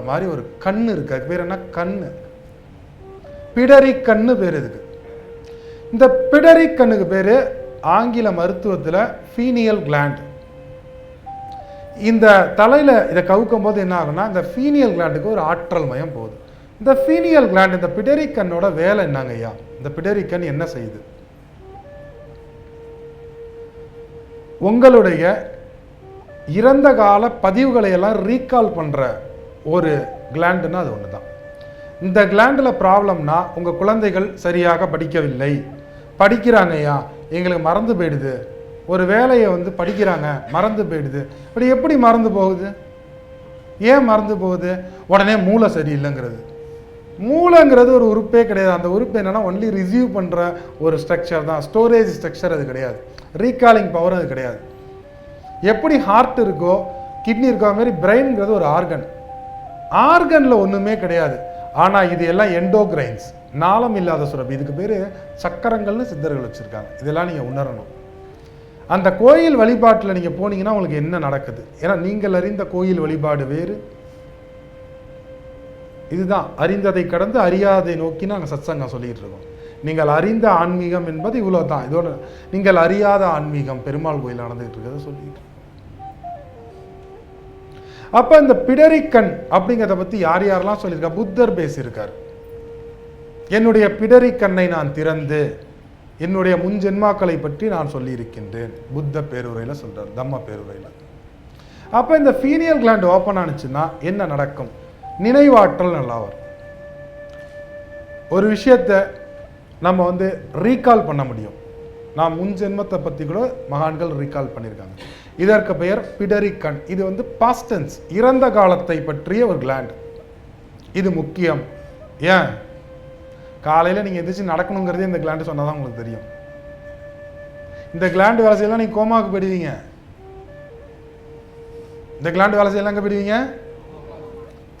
பார்க்குற மாதிரி ஒரு கண் இருக்கு. அதுக்கு பேர் என்ன? கண்ணு. பிடரி கண்ணு பேர் இதுக்கு இந்த பிடரி கண்ணுக்கு பேர் ஆங்கில மருத்துவத்தில் ஃபீனியல் கிளாண்ட் இந்த தலையில் இதை கவுக்கும் போது என்ன ஆகும்னா இந்த ஃபீனியல் கிளாண்டுக்கு ஒரு ஆற்றல் மயம் போகுது. இந்த ஃபீனியல் கிளாண்ட் இந்த பிடரி கண்ணோட வேலை என்னங்க ஐயா? இந்த பிடரி கண் என்ன செய்யுது? உங்களுடைய இறந்த கால பதிவுகளை எல்லாம் ரீகால் பண்ணுற ஒரு கிளாண்டுன்னா அது ஒன்று தான் இந்த கிளாண்டில் ப்ராப்ளம்னா உங்கள் குழந்தைகள் சரியாக படிக்கவில்லை. படிக்கிறாங்கய்யா எங்களுக்கு மறந்து போயிடுது. ஒரு வேலையை வந்து படிக்கிறாங்க மறந்து போயிடுது. இப்படி எப்படி மறந்து போகுது? ஏன் மறந்து போகுது? உடனே மூளை சரியில்லைங்கிறது. மூளைங்கிறது ஒரு உறுப்பே கிடையாது. அந்த உறுப்பு என்னென்னா ஒன்லி ரிசீவ் பண்ணுற ஒரு ஸ்ட்ரக்சர் தான். ஸ்டோரேஜ் ஸ்ட்ரக்சர் அது கிடையாது. ரீகாலிங் பவர் அது கிடையாது. எப்படி ஹார்ட் இருக்கோ கிட்னி இருக்கோ மாதிரி பிரெயின்ங்கிறது ஒரு ஆர்கன் ஆர்கனில் ஒன்றுமே கிடையாது. ஆனால் இது எல்லாம் எண்டோகிரைன்ஸ் நாளம் இல்லாத சுரபி இதுக்கு பேர் சக்கரங்கள்னு சித்தர்கள் வச்சுருக்காங்க. இதெல்லாம் நீங்கள் உணரணும். அந்த கோயில் வழிபாட்டில் நீங்கள் போனீங்கன்னா உங்களுக்கு என்ன நடக்குது? ஏன்னா நீங்கள் அறிந்த கோயில் வழிபாடு வேறு. இதுதான். அறிந்ததை கடந்து அறியாதை நோக்கி நாங்கள் சத்சங்கம் சொல்லிகிட்டு இருக்கோம். நீங்கள் அறிந்த ஆன்மீகம் என்பது இவ்வளோ தான் இதோட நீங்கள் அறியாத ஆன்மீகம் பெருமாள் கோயில் நடந்துகிட்டு இருக்கிறத சொல்லிட்டு இருக்கோம். அப்ப இந்த பிடரிக்கண் அப்படிங்கிறத பத்தி யார் யாரெல்லாம் சொல்லியிருக்கா? புத்தர் பேசியிருக்கார். என்னுடைய பிடரிக்கண்ணை நான் திறந்து என்னுடைய முன்ஜென்மாக்களை பற்றி நான் சொல்லியிருக்கின்றேன். புத்த பேருரையில சொல்றார் தம்ம பேருரையில. அப்ப இந்த ஃபீனியல் கிளாண்ட் ஓப்பன் ஆனுச்சுன்னா என்ன நடக்கும்? நினைவாற்றல் நல்லா வரும் ஒரு விஷயத்தை நம்ம வந்து ரீகால் பண்ண முடியும். நான் முன் ஜென்மத்தை பற்றி கூட மகான்கள் ரீகால் பண்ணியிருக்காங்க. இதற்கு பெயர் பிடரிக்கண். இது வந்து பாஸ்டன்ஸ் இறந்த காலத்தை பற்றிய ஒரு கிளாண்ட் இது முக்கியம். ஏன்? காலையில் நீங்கள் எதிர்த்து நடக்கணுங்கிறதே இந்த கிளாண்டு சொன்னால் தான் உங்களுக்கு தெரியும். இந்த கிளாண்டு வேலை செய்யலாம் நீங்கள் கோமாவுக்கு போயிடுவீங்க. இந்த கிளாண்டு வேலை செய்யலாம் எங்கே போயிடுவீங்க?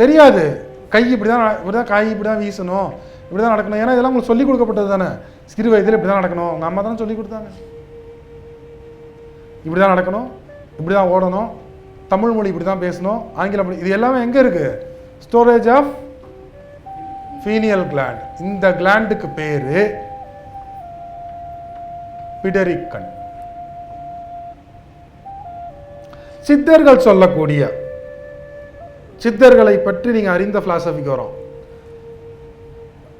தெரியாது. கை இப்படி தான் இப்படி தான் காய் இப்படி தான் வீசணும். இப்படி தான் நடக்கணும். ஏன்னா இதெல்லாம் உங்களுக்கு சொல்லிக் கொடுக்கப்பட்டது தானே. சிறு வயதில் இப்படி தான் நடக்கணும். உங்கள் அம்மா தானே சொல்லி கொடுத்தாங்க. இப்படி தான் நடக்கணும். இப்படி தான் ஓடணும். தமிழ் மொழி இப்படி தான் பேசணும். ஆங்கிலம் மொழி இது எல்லாமே எங்கே இருக்குது ஸ்டோரேஜ் ஆஃப் ஃபீனியல் கிளாண்ட் இந்த கிளாண்டுக்கு பேர் பிடரிக்கண் சித்தர்கள் சொல்லக்கூடிய சித்தர்களை பற்றி நீங்கள் அறிந்த பிலாசபிக்கு வரும்.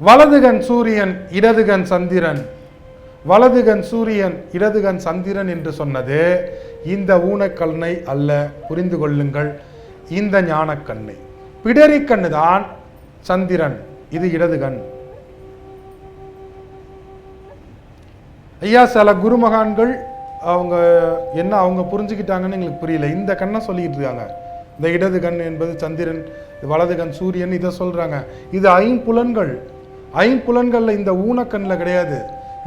வலதுகன் சூரியன் இடதுகன் சந்திரன் வலதுகன் சூரியன் இடதுகன் சந்திரன் என்று சொன்னது இந்த ஊனக்கண்ணை அல்ல. புரிந்து கொள்ளுங்கள். இந்த ஞானக்கண்ணை. பிடரிக்கண்ணு தான் சந்திரன் இது இடதுகண் ஐயா சில குருமகான்கள் அவங்க என்ன அவங்க புரிஞ்சுக்கிட்டாங்கன்னு எங்களுக்கு புரியல. இந்த கண்ணை சொல்லிக்கிட்டு இருக்காங்க. இந்த இடது கண் என்பது சந்திரன் வலது கண் சூரியன் இதை சொல்றாங்க. இது ஐம்புலன்கள். ஐம்புலன்களில் இந்த ஊனக்கண்ணில் கிடையாது.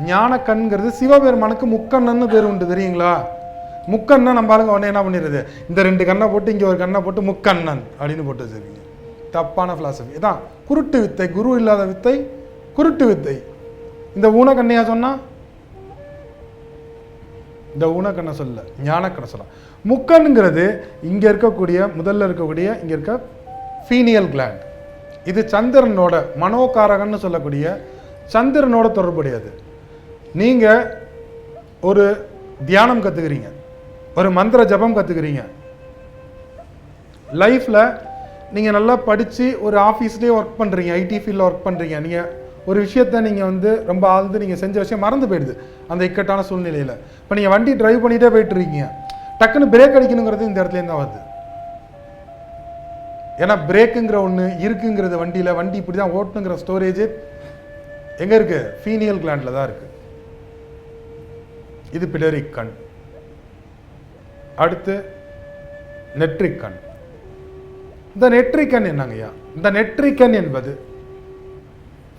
ஞானக்கண்ங்கிறது சிவபெருமானுக்கு முக்கண்ணன்னு பேர் உண்டு தெரியுங்களா? முக்கண்ணன் நம்ம பாருங்க உடனே என்ன பண்ணிடுது இந்த ரெண்டு கண்ணை போட்டு இங்கே ஒரு கண்ணை போட்டு முக்கண்ணன் அப்படின்னு போட்டு வச்சுருக்கீங்க தப்பான ஃபிலாசபி இதான் குருட்டு வித்தை குரு இல்லாத வித்தை குருட்டு வித்தை. இந்த ஊனக்கண்ணையா சொன்னா? இந்த ஊனக்கண்ணை சொல்ல ஞானக்கண்ணை சொல்ல. முக்கண்ணுங்கிறது இங்கே இருக்கக்கூடிய முதல்ல இருக்கக்கூடிய இங்கே இருக்க ஃபீனியல் கிளாண்ட் இது சந்திரனோட மனோகாரகன்னு சொல்லக்கூடிய சந்திரனோட தொடர்புடையது. நீங்கள் ஒரு தியானம் கற்றுக்கிறீங்க ஒரு மந்திர ஜபம் கற்றுக்கிறீங்க லைஃப்பில் நீங்கள் நல்லா படித்து ஒரு ஆஃபீஸ்லேயே ஒர்க் பண்ணுறீங்க ஐடி ஃபீல்டில் ஒர்க் பண்ணுறீங்க நீங்கள் ஒரு விஷயத்த நீங்கள் வந்து ரொம்ப ஆழ்ந்து நீங்கள் செஞ்ச விஷயம் மறந்து போயிடுது அந்த இக்கட்டான சூழ்நிலையில். இப்போ நீங்கள் வண்டி ட்ரைவ் பண்ணிகிட்டே போயிட்டு இருக்கீங்க டக்குன்னு பிரேக் அடிக்கணுங்கிறது இந்த இடத்துலேருந்து தான் வருது. ஏன்னா பிரேக்குங்கிற ஒன்று இருக்குங்கிறது வண்டியில். வண்டி இப்படி தான் ஓட்டணுங்கிற ஸ்டோரேஜ் எங்கே இருக்குது ஃபீனியல் கிளாண்டில் தான் இருக்குது இது பிடரிக் கண். அடுத்து நெற்றிக்கண் இந்த நெற்றிக்கண் என்னங்கய்யா இந்த நெற்றிக்கண் என்பது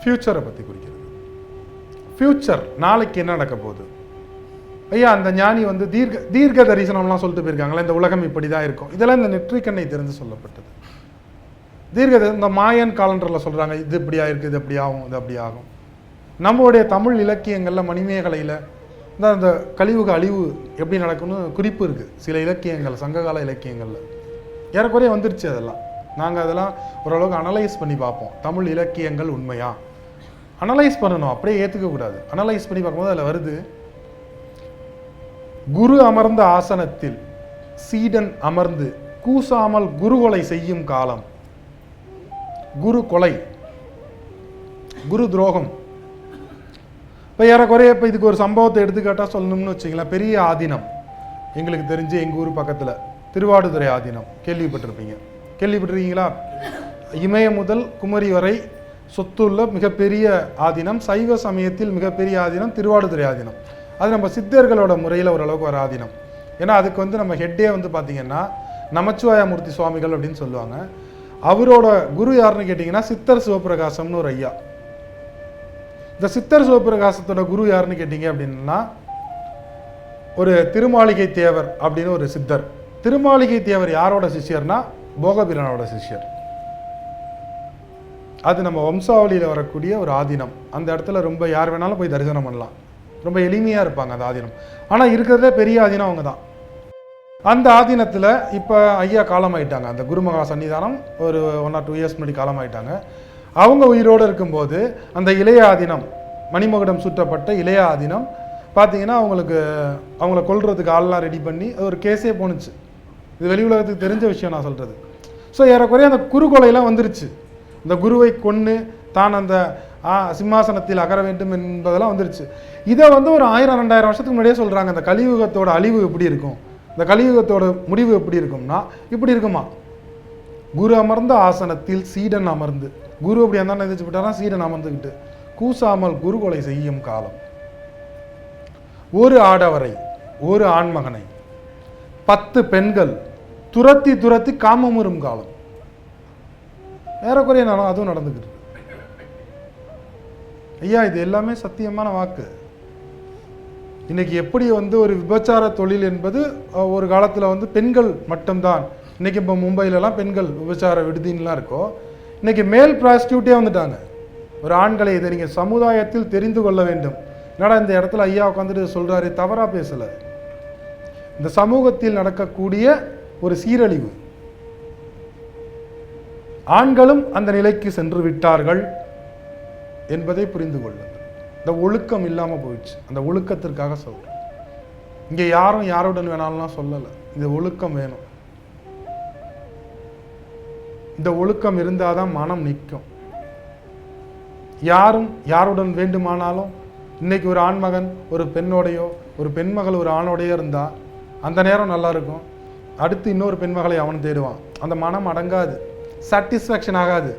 ஃப்யூச்சரை பற்றி குறிக்கிறது. ஃப்யூச்சர் நாளைக்கு என்ன நடக்க போகுது? ஐயா அந்த ஞானி வந்து தீர்க்க தீர்க்க தரிசனம்லாம் சொல்லிட்டு போயிருக்காங்களே இந்த உலகம் இப்படி தான் இருக்கும். இதெல்லாம் இந்த நெற்றிக்கண்ணை தெரிந்து சொல்லப்பட்டது. தீர்க்க இந்த மாயன் காலண்டரில் சொல்கிறாங்க இது இப்படி ஆயிருக்கு இது அப்படி ஆகும் இது அப்படி ஆகும். நம்மளுடைய தமிழ் இலக்கியங்களில் மணிமேகலையில் இந்த அந்த கழிவுக அழிவு எப்படி நடக்கும்னு குறிப்பு இருக்குது சில இலக்கியங்கள் சங்ககால இலக்கியங்களில். ஏறக்குறைய வந்துருச்சு அதெல்லாம். நாங்கள் அதெல்லாம் ஓரளவுக்கு அனலைஸ் பண்ணி பார்ப்போம். தமிழ் இலக்கியங்கள் உண்மையா? அனலைஸ் பண்ணணும். அப்படியே ஏற்றுக்கக்கூடாது அனலைஸ் பண்ணி பார்க்கும்போது அதில் வருது குரு அமர்ந்த ஆசனத்தில் சீடன் அமர்ந்து கூசாமல் குருகொலை செய்யும் காலம். குரு கொலை. குரு துரோகம். இப்போ ஏறக்குறைய இப்போ இதுக்கு ஒரு சம்பவத்தை எடுத்துக்காட்டால் சொல்லணும்னு வச்சிங்களேன் பெரிய ஆதீனம். எங்களுக்கு தெரிஞ்சு எங்கள் ஊர் பக்கத்தில் திருவாடுதுறை ஆதீனம். கேள்விப்பட்டிருப்பீங்க. கேள்விப்பட்டிருக்கீங்களா? இமயம் முதல் குமரி வரை சொத்துள்ள மிகப்பெரிய ஆதீனம் சைவ சமயத்தில் மிகப்பெரிய ஆதீனம் திருவாடுதுறை ஆதீனம். அது நம்ம சித்தர்களோட முறையில் ஓரளவுக்கு ஒரு ஆதீனம். ஏன்னா அதுக்கு வந்து நம்ம ஹெட்டே வந்து பார்த்தீங்கன்னா நமச்சிவாயமூர்த்தி சுவாமிகள் அப்படின்னு சொல்லுவாங்க. அவரோட குரு யாருன்னு கேட்டிங்கன்னா சித்தர் சிவபிரகாசம்னு ஒரு ஐயா. இந்த சித்தர் சிவபிரகாசத்தோட குரு யாருன்னு கேட்டிங்க அப்படின்னா ஒரு திருமாளிகை தேவர் அப்படின்னு ஒரு சித்தர். திருமாளிகை தேவர் யாரோட சிஷ்யர்னா போகபிரனோட சிஷ்யர். அது நம்ம வம்சாவளியில் வரக்கூடிய ஒரு ஆதீனம். அந்த இடத்துல ரொம்ப யார் வேணாலும் போய் தரிசனம் பண்ணலாம். ரொம்ப எளிமையாக இருப்பாங்க அந்த ஆதீனம். ஆனால் இருக்கிறதே பெரிய ஆதீனம் அவங்க தான். அந்த ஆதீனத்தில் இப்போ ஐயா காலமாயிட்டாங்க. அந்த குருமகா சன்னிதானம் ஒரு ஒன் ஆர் டூ இயர்ஸ் முன்னாடி காலமாயிட்டாங்க. அவங்க உயிரோடு இருக்கும்போது அந்த இளைய ஆதீனம் மணிமகுடம் சுற்றப்பட்ட இளைய ஆதீனம் பார்த்தீங்கன்னா அவங்களுக்கு அவங்கள கொல்றதுக்கு ஆள்லாம் ரெடி பண்ணி அது ஒரு கேஸே போணுச்சு. இது வெளி உலகத்துக்கு தெரிஞ்ச விஷயம் நான் சொல்கிறது ஸோ ஏறக்குறைய அந்த குறுகொலையெல்லாம் வந்துருச்சு. இந்த குருவை கொன்று தான் அந்த ஆ, சிம்மாசனத்தில் அகர வேண்டும் என்பதெல்லாம் வந்துருச்சு. இதை வந்து ஒரு ஆயிரம் ரெண்டாயிரம் வருஷத்துக்கு முன்னாடியே சொல்கிறாங்க அந்த கலியுகத்தோட அழிவு எப்படி இருக்கும்? இந்த கலியுகத்தோட முடிவு எப்படி இருக்கும்னா இப்படி இருக்குமா? குரு அமர்ந்த ஆசனத்தில் சீடன் அமர்ந்து குரு அப்படி அந்த எதிர்த்து விட்டாரா? சீடன் அமர்ந்துக்கிட்டு கூசாமல் குரு கொலை செய்யும் காலம். ஒரு ஆடவரை ஒரு ஆண்மகனை பத்து பெண்கள் துரத்தி துரத்தி காமமுறும் காலம். ஏறக்குறைய நாளும் அதுவும் நடந்துக்கிட்டு ஐயா இது எல்லாமே சத்தியமான வாக்கு. இன்னைக்கு எப்படி வந்து ஒரு விபச்சார தொழில் என்பது ஒரு காலத்தில் வந்து பெண்கள் மட்டும்தான். இன்னைக்கு இப்போ மும்பையிலலாம் பெண்கள் விபச்சார விடுதின்லாம் இருக்கோ இன்னைக்கு மேல் ப்ராஸ்டியூட்டே வந்துட்டாங்க. ஒரு ஆண்களை இதை நீங்கள் சமுதாயத்தில் தெரிந்து கொள்ள வேண்டும். என்னடா இந்த இடத்துல ஐயா உட்காந்துட்டு சொல்கிறாரு தவறாக பேசலை. இந்த சமூகத்தில் நடக்கக்கூடிய ஒரு சீரழிவு. ஆண்களும் அந்த நிலைக்கு சென்று விட்டார்கள் என்பதை புரிந்து கொள்ளுங்கள். இந்த ஒழுக்கம் இல்லாமல் போயிடுச்சு. அந்த ஒழுக்கத்திற்காக சொல்கிறேன் இங்கே யாரும் யாருடன் வேணாலும் சொல்லலை. இந்த ஒழுக்கம் வேணும். இந்த ஒழுக்கம் இருந்தால் தான் மனம் நிற்கும். யாரும் யாருடன் வேண்டுமானாலும் இன்றைக்கி ஒரு ஆண்மகன் ஒரு பெண்ணோடையோ ஒரு பெண்மகள் ஒரு ஆணோடையோ இருந்தால் அந்த நேரம் நல்லா இருக்கும். அடுத்து இன்னொரு பெண்மகளை அவன் தேடுவான். அந்த மனம் அடங்காது. சாட்டிஸ்ஃபேக்ஷன் ஆகாது.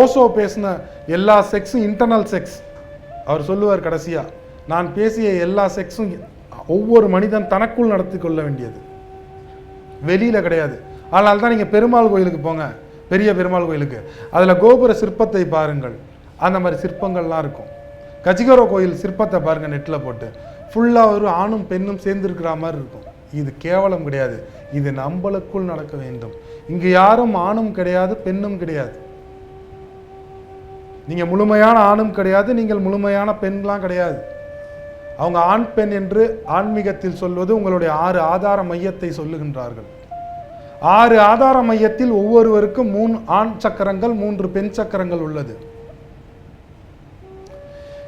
ஓசோ பேசின எல்லா செக்ஸும் இன்டர்னல் செக்ஸ் அவர் சொல்லுவார் கடைசியாக நான் பேசிய எல்லா செக்ஸும் ஒவ்வொரு மனிதன் தனக்குள் நடத்தி கொள்ள வேண்டியது. வெளியில் கிடையாது. அதனால தான் நீங்கள் பெருமாள் கோயிலுக்கு போங்க. பெரிய பெருமாள் கோயிலுக்கு. அதில் கோபுர சிற்பத்தை பாருங்கள். அந்த மாதிரி சிற்பங்கள்லாம் இருக்கும். கஜிகரோ கோயில் சிற்பத்தை பாருங்கள் நெட்டில் போட்டு. ஃபுல்லாக ஒரு ஆணும் பெண்ணும் சேர்ந்துருக்கிற மாதிரி இருக்கும். இது கேவலம் கிடையாது. இது நம்மளுக்குள் நடக்க வேண்டும். இங்கே யாரும் ஆணும் கிடையாது பெண்ணும் கிடையாது. நீங்கள் முழுமையான ஆணும் கிடையாது நீங்கள் முழுமையான பெண்லாம் கிடையாது. அவங்க ஆண் பெண் என்று ஆன்மீகத்தில் சொல்வது உங்களுடைய ஆறு ஆதார மையத்தை சொல்லுகின்றார்கள். ஆறு ஆதார மையத்தில் ஒவ்வொருவருக்கும் மூணு ஆண் சக்கரங்கள் மூன்று பெண் சக்கரங்கள் உள்ளது.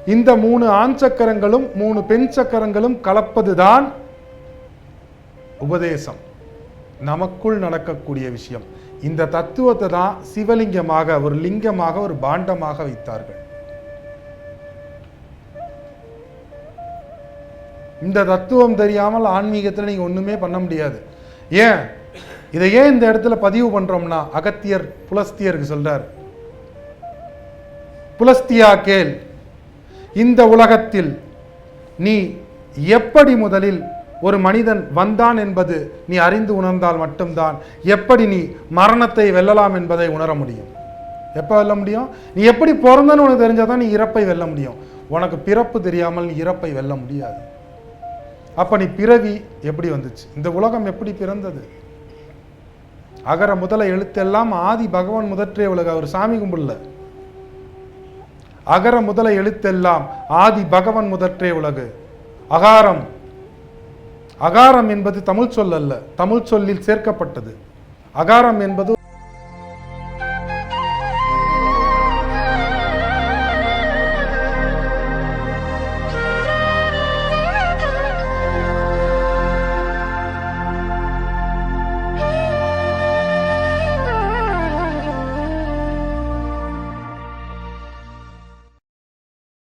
இந்த மூணு ஆண் சக்கரங்களும் மூணு பெண் சக்கரங்களும் கலப்பதுதான் உபதேசம். நமக்குள் நடக்கக்கூடிய விஷயம். இந்த தத்துவத்தை தான் சிவலிங்கமாக ஒரு லிங்கமாக ஒரு பாண்டமாக வைத்தார்கள். இந்த தத்துவம் தெரியாமல் ஆன்மீகத்தில் நீங்கள் ஒன்றுமே பண்ண முடியாது. ஏன்? இதை ஏன் இந்த இடத்துல பதிவு பண்ணுறோம்னா அகத்தியர் புலஸ்தியருக்கு சொல்றார். புலஸ்தியா கேள் இந்த உலகத்தில் நீ எப்படி முதலில் ஒரு மனிதன் வந்தான் என்பது நீ அறிந்து உணர்ந்தால் மட்டும்தான் எப்படி நீ மரணத்தை வெல்லலாம் என்பதை உணர முடியும். எப்போ வெல்ல முடியும்? நீ எப்படி பிறந்தன்னு உனக்கு தெரிஞ்சாதான் நீ இறப்பை வெல்ல முடியும். உனக்கு பிறப்பு தெரியாமல் நீ இறப்பை வெல்ல முடியாது. அப்போ நீ பிறவி எப்படி வந்துச்சு? இந்த உலகம் எப்படி பிறந்தது? அகர முதல எழுத்தெல்லாம் ஆதி பகவான் முதற்றே உலக அவர் சாமி கும்பிடல. அகர முதல எழுத்தெல்லாம் ஆதி பகவன் முதற்றே உலகு. அகாரம். அகாரம் என்பது தமிழ் சொல் அல்ல தமிழ் சொல்லில் சேர்க்கப்பட்டது. அகாரம் என்பது